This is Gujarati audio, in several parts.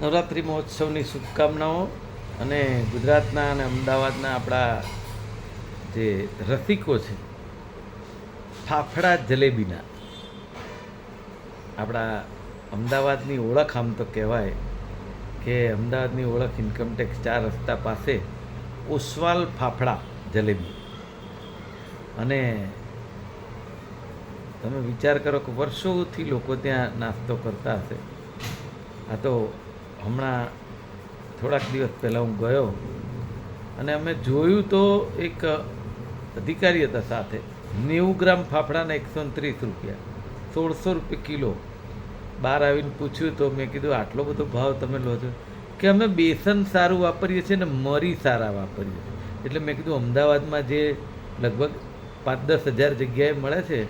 નવરાત્રિ મહોત્સવની શુભકામનાઓ અને ગુજરાતના અને અમદાવાદના આપણા જે રસિકો છે, ફાફડા જલેબીના. આપણા અમદાવાદની ઓળખ આમ તો કહેવાય કે અમદાવાદની ઓળખ ઇન્કમટેક્સ ચાર રસ્તા પાસે ઓસવાલ ફાફડા જલેબી. અને તમે વિચાર કરો કે વર્ષોથી લોકો ત્યાં નાસ્તો કરતા હશે. આ તો હમણાં થોડાક દિવસ પહેલાં હું ગયો અને અમે જોયું તો એક અધિકારી હતા સાથે. નેવું ગ્રામ ફાફડાના એકસો ત્રીસ રૂપિયા. સોળસો રૂપિયા કિલો. બહાર આવીને પૂછ્યું તો મેં કીધું, આટલો બધો ભાવ તમે લો છો. કે અમે બેસન સારું વાપરીએ છીએ ને મરી સારા વાપરીએ છીએ. એટલે મેં કીધું, અમદાવાદમાં જે લગભગ પાંચ દસ હજાર જગ્યાએ મળે છે,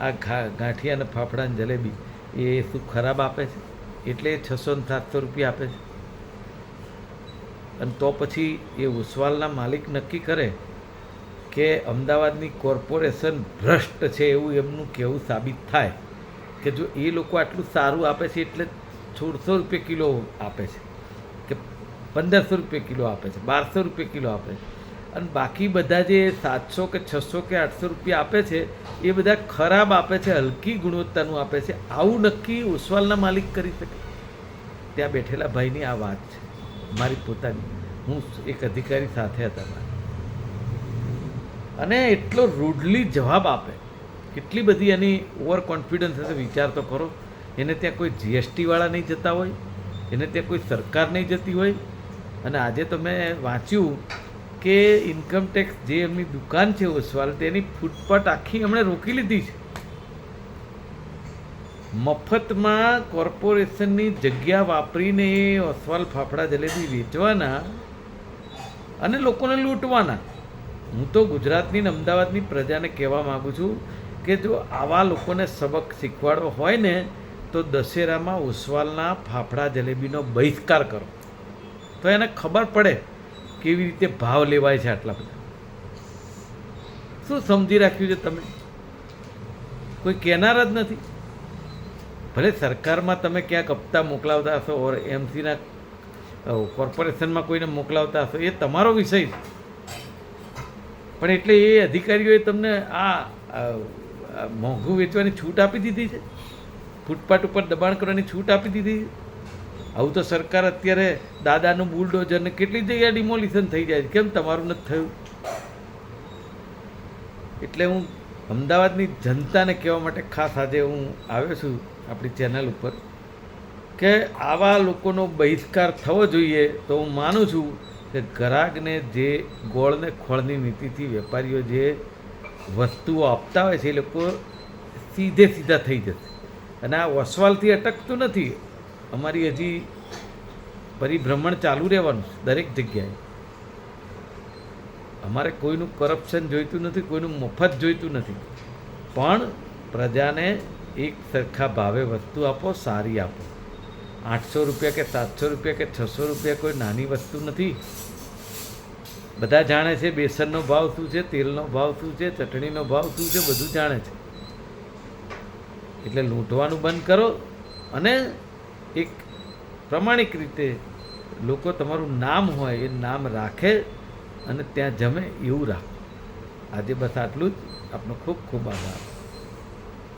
આ ગાંઠિયા અને ફાફડા જલેબી, એ શું ખરાબ આપે છે? એટલે છસો ને સાતસો રૂપિયા આપે છે. અને તો પછી એ ઉસવાલના માલિક નક્કી કરે કે અમદાવાદની કોર્પોરેશન ભ્રષ્ટ છે એવું એમનું કહેવું સાબિત થાય કે જો એ લોકો આટલું સારું આપે છે એટલે સોળસો રૂપિયા કિલો આપે છે કે પંદરસો રૂપિયા કિલો આપે છે, બારસો રૂપિયા કિલો આપે છે. અને બાકી બધા જે સાતસો કે છસો કે આઠસો રૂપિયા આપે છે, એ બધા ખરાબ આપે છે, હલકી ગુણવત્તાનું આપે છે. આવું નક્કી ઉસવાલના માલિક કરી શકે. ત્યાં બેઠેલા ભાઈની આ વાત છે. મારી પોતાની. હું એક અધિકારી સાથે હતા મારા. અને એટલો રૂડલી જવાબ આપે. કેટલી બધી એની ઓવર કોન્ફિડન્સ હશે, વિચાર તો કરો. એને ત્યાં કોઈ જીએસટીવાળા નહીં જતા હોય. એને ત્યાં કોઈ સરકાર નહીં જતી હોય. અને આજે તો મેં વાંચ્યું કે ઇન્કમટેક્સ જે એમની દુકાન છે ઓસવાલ તેની ફૂટપાથ આખી એમણે રોકી લીધી છે. મફતમાં કોર્પોરેશનની જગ્યા વાપરીને ઓસવાલ ફાફડા જલેબી વેચવાના અને લોકોને લૂંટવાના. હું તો ગુજરાતની ને અમદાવાદની પ્રજાને કહેવા માગું છું કે જો આવા લોકોને સબક શીખવાડવો હોય ને, તો દશેરામાં ઉસવાલના ફાફડા જલેબીનો બહિષ્કાર કરો. તો એને ખબર પડે કેવી રીતે ભાવ લેવાય છે આટલા બધા? શું સમજી રાખ્યું છે તમે? કોઈ કહેનાર જ નથી. ભલે સરકારમાં તમે ક્યાંક હપ્તા મોકલાવતા હશો ઓર એમસીના કોર્પોરેશનમાં કોઈને મોકલાવતા હશો, એ તમારો વિષય છે. પણ એટલે એ અધિકારીઓએ તમને આ મોંઘું વેચવાની છૂટ આપી દીધી છે? ફૂટપાથ ઉપર દબાણ કરવાની છૂટ આપી દીધી છે? આવું તો સરકાર અત્યારે દાદાનું બુલડોઝરને કેટલી જગ્યાએ ડિમોલિશન થઈ જાય કેમ તમારું નથી થયું? એટલે હું અમદાવાદની જનતાને કહેવા માટે ખાસ આજે હું આવ્યો છું આપણી ચેનલ ઉપર કે આવા લોકોનો બહિષ્કાર થવો જોઈએ તો હું માનું છું કે ગ્રાહકને જે ગોળને ખોળની નીતિથી વેપારીઓ જે વસ્તુઓ આપતા હોય છે એ લોકો સીધે સીધા થઈ જશે. અને આ વસવાલથી અટકતું નથી. અમારી હજી પરિભ્રમણ ચાલુ રહેવાનું દરેક જગ્યાએ. અમારે કોઈનું કરપ્શન જોઈતું નથી, કોઈનું મફત જોઈતું નથી. પણ પ્રજાને એક સરખા ભાવે વસ્તુ આપો, સારી આપો. આઠસો રૂપિયા કે સાતસો રૂપિયા કે છસો રૂપિયા કોઈ નાની વસ્તુ નથી. બધા જાણે છે બેસનનો ભાવ શું છે, તેલનો ભાવ શું છે, ચટણીનો ભાવ શું છે, બધું જાણે છે. એટલે લૂંટવાનું બંધ કરો અને એક પ્રમાણિક રીતે લોકો તમારું નામ હોય એ નામ રાખે અને ત્યાં જમે એવું રાખો. આજે બસ આટલું જ. આપનો ખૂબ ખૂબ આભાર.